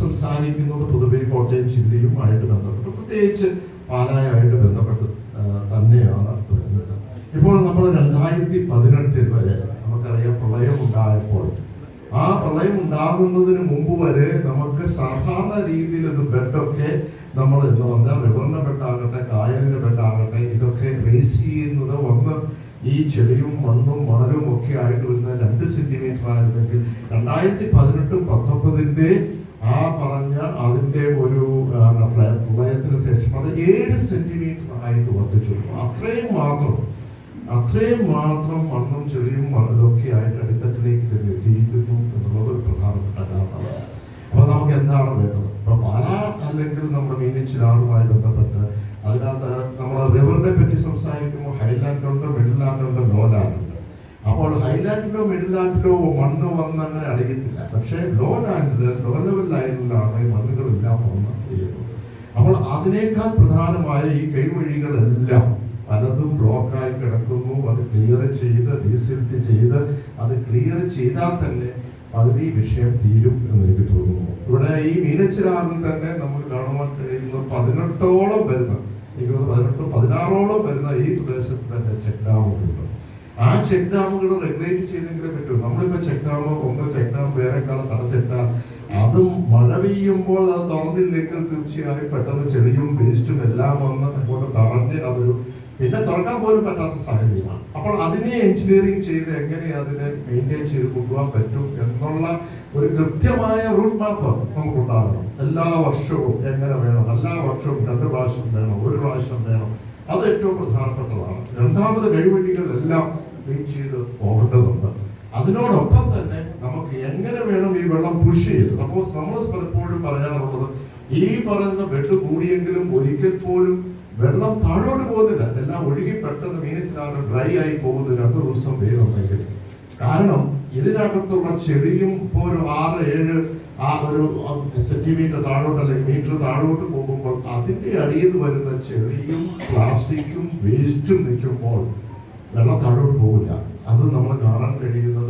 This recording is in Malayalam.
സംസാരിക്കുന്നത് പൊതുവെ കോട്ടയം ജില്ലയുമായിട്ട് ബന്ധപ്പെട്ട്. പ്രത്യേകിച്ച് പാലായായിട്ട് ബന്ധപ്പെട്ട് തന്നെയാണ് ഇപ്പോൾ നമ്മൾ രണ്ടായിരത്തി പതിനെട്ടിൽ വരെ നമുക്കറിയാം പ്രളയം ഉണ്ടായപ്പോൾ. ആ പ്രളയം ഉണ്ടാകുന്നതിന് മുമ്പ് വരെ നമുക്ക് സാധാരണ രീതിയിൽ ഇത് ബെഡൊക്കെ നമ്മൾ എന്ന് പറഞ്ഞാൽ റിവറിന്റെ ബെഡാകട്ടെ കായലിന്റെ ബെഡാകട്ടെ ഇതൊക്കെ റേസ് ചെയ്യുന്നത് വന്ന് ഈ ചെളിയും മണ്ണും മണലും ഒക്കെ ആയിട്ട് വരുന്ന രണ്ട് സെന്റിമീറ്റർ ആയിരുന്നെങ്കിൽ രണ്ടായിരത്തി പതിനെട്ടും പത്തൊമ്പതിന്റെ ആ പറഞ്ഞ അതിന്റെ ഒരു പ്രളയത്തിന് ശേഷം അത് ഏഴ് സെന്റിമീറ്റർ ആയിട്ട് വർദ്ധിച്ചു. അത്രയും മാത്രം അത്രയും മാത്രം മണ്ണും ചെളിയും ഇതൊക്കെ ആയിട്ട് അടിത്തട്ടിലേക്ക് ചെന്ന് ജീവിക്കുന്നു എന്നുള്ളത് ഒരു പ്രധാനപ്പെട്ട കാരണമാണ്. അപ്പൊ നമുക്ക് എന്താണ് വേണ്ടത്? ഇപ്പൊ പാല അല്ലെങ്കിൽ നമ്മുടെ മീനച്ചിലാറുമായി ബന്ധപ്പെട്ട് അതിനകത്ത് നമ്മൾ റിവറിനെ പറ്റി ഹൈലാൻഡിലോ മിഡിൽ ലാൻഡിലോ മണ്ണ് വന്നങ്ങനെ അറിയത്തില്ല. പക്ഷേ ലോ ലാൻഡിൽ ലോ ലെവൽ ലൈനിലാണ് മണ്ണുകളെല്ലാം വന്ന് ചെയ്യുന്നത് അപ്പോൾ അതിനേക്കാൾ പ്രധാനമായ ഈ കൈവഴികളെല്ലാം പലതും ബ്ലോക്കായി കിടക്കുന്നു. അത് ക്ലിയർ ചെയ്ത് റീസിൽറ്റ് ചെയ്ത് അത് ക്ലിയർ ചെയ്താൽ തന്നെ പകുതി വിഷയം തീരും എന്ന് എനിക്ക് തോന്നുന്നു. ഇവിടെ ഈ മീനച്ചിലാറിൽ തന്നെ നമുക്ക് കാണുവാൻ കഴിയുന്ന പതിനെട്ടോളം വരുന്ന എനിക്ക് പതിനെട്ട് പതിനാറോളം വരുന്ന ഈ പ്രദേശത്ത് തന്നെ ചെക്ക് ഡാമുകളുണ്ട്. ആ ചെക്ക് ഡാമുകൾ റെഗുലേറ്റ് ചെയ്തെങ്കിലേ പറ്റൂ. നമ്മളിപ്പോ ചെക്ക് ഡാം ഒന്നോ ചെക്ക് ഡാം വേറെ കാലം തടത്തിട്ട അതും മഴ പെയ്യുമ്പോൾ അത് തുറന്നില്ലെങ്കിൽ തീർച്ചയായും പെട്ടെന്ന് ചെളിയും വേസ്റ്റും എല്ലാം വന്ന് അങ്ങോട്ട് തറഞ്ഞ് അതൊരു പിന്നെ തുറക്കാൻ പോലും പറ്റാത്ത സാഹചര്യമാണ്. അപ്പോൾ അതിനെ എഞ്ചിനീയറിംഗ് ചെയ്ത് എങ്ങനെ അതിനെ മെയിന്റെയിൻ ചെയ്ത് കൊണ്ടുപോകാൻ പറ്റും എന്നുള്ള ഒരു കൃത്യമായ റൂട്ട് മാപ്പ് നമുക്ക് നമുക്കുണ്ടാകണം എല്ലാ വർഷവും എങ്ങനെ വേണം? എല്ലാ വർഷവും രണ്ട് പ്രാവശ്യം വേണം? ഒരു പ്രാവശ്യം വേണം? അത് ഏറ്റവും പ്രധാനപ്പെട്ടതാണ്. രണ്ടാമത് കഴിവഴികളെല്ലാം ക്ലീൻ ചെയ്ത് പോകേണ്ടതുണ്ട്. അതിനോടൊപ്പം തന്നെ നമുക്ക് എങ്ങനെ വേണം ഈ വെള്ളം പുഷ് ചെയ്ത് സപ്പോസ് നമ്മൾ പലപ്പോഴും പറയാറുള്ളത് ഈ പറയുന്ന ബെഡ് കൂടിയെങ്കിലും ഒരിക്കൽ പോലും വെള്ളം താഴോട്ട് പോകുന്നില്ല. എല്ലാം ഒഴുകി പെട്ടെന്ന് മീനച്ചിലാറ് ഡ്രൈ ആയി പോകുന്നത് രണ്ടു ദിവസം വെയിലുണ്ടെങ്കിൽ. കാരണം ഇതിനകത്തുള്ള ചെളിയും ഇപ്പോൾ ഒരു ആറ് ഏഴ് ആ ഒരു സെന്റിമീറ്റർ താഴോട്ട് അല്ലെങ്കിൽ മീറ്റർ താഴോട്ട് പോകുമ്പോൾ അതിന്റെ അടിയിൽ വരുന്ന ചെളിയും പ്ലാസ്റ്റിക്കും വേസ്റ്റും നിൽക്കുമ്പോൾ വെള്ളം താഴോട്ട് പോകില്ല അത് നമ്മൾ കാണാൻ കഴിയുന്നത്